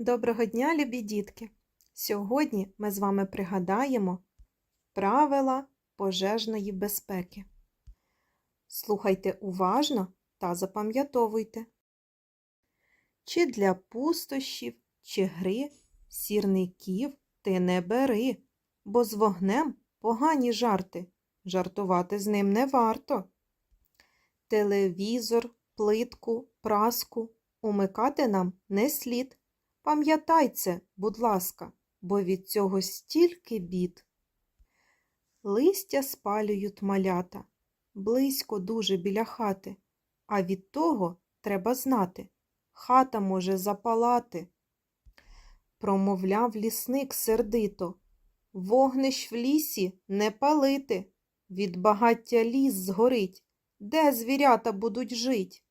Доброго дня, любі дітки! Сьогодні ми з вами пригадаємо правила пожежної безпеки. Слухайте уважно та запам'ятовуйте. Чи для пустощів, чи гри сірників ти не бери, бо з вогнем погані жарти, жартувати з ним не варто. Телевізор, плитку, праску умикати нам не слід. Пам'ятай це, будь ласка, бо від цього стільки бід. Листя спалюють малята, близько дуже біля хати, а від того треба знати, хата може запалати. Промовляв лісник сердито, вогнищ в лісі не палити, від багаття ліс згорить, де звірята будуть жить.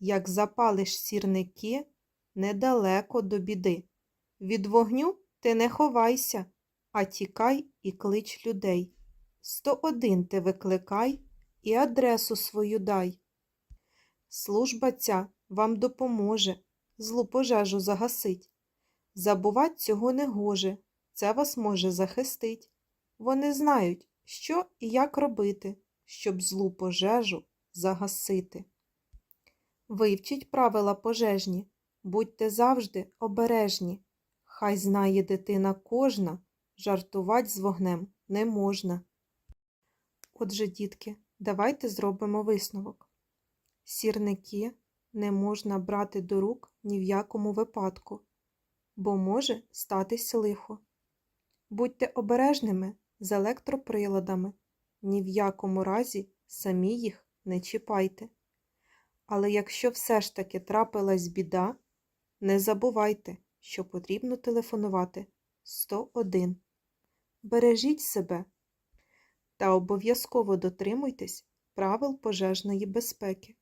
Як запалиш сірники, недалеко до біди. Від вогню ти не ховайся, а тікай і клич людей. 101 ти викликай і адресу свою дай. Служба ця вам допоможе злу пожежу загасить. Забувать цього не гоже, це вас може захистить. Вони знають, що і як робити, щоб злу пожежу загасити. Вивчіть правила пожежні, будьте завжди обережні. Хай знає дитина кожна, жартувать з вогнем не можна. Отже, дітки, давайте зробимо висновок. Сірники не можна брати до рук ні в якому випадку, бо може статись лихо. Будьте обережними з електроприладами, ні в якому разі самі їх не чіпайте. Але якщо все ж таки трапилась біда, не забувайте, що потрібно телефонувати 101. Бережіть себе та обов'язково дотримуйтесь правил пожежної безпеки.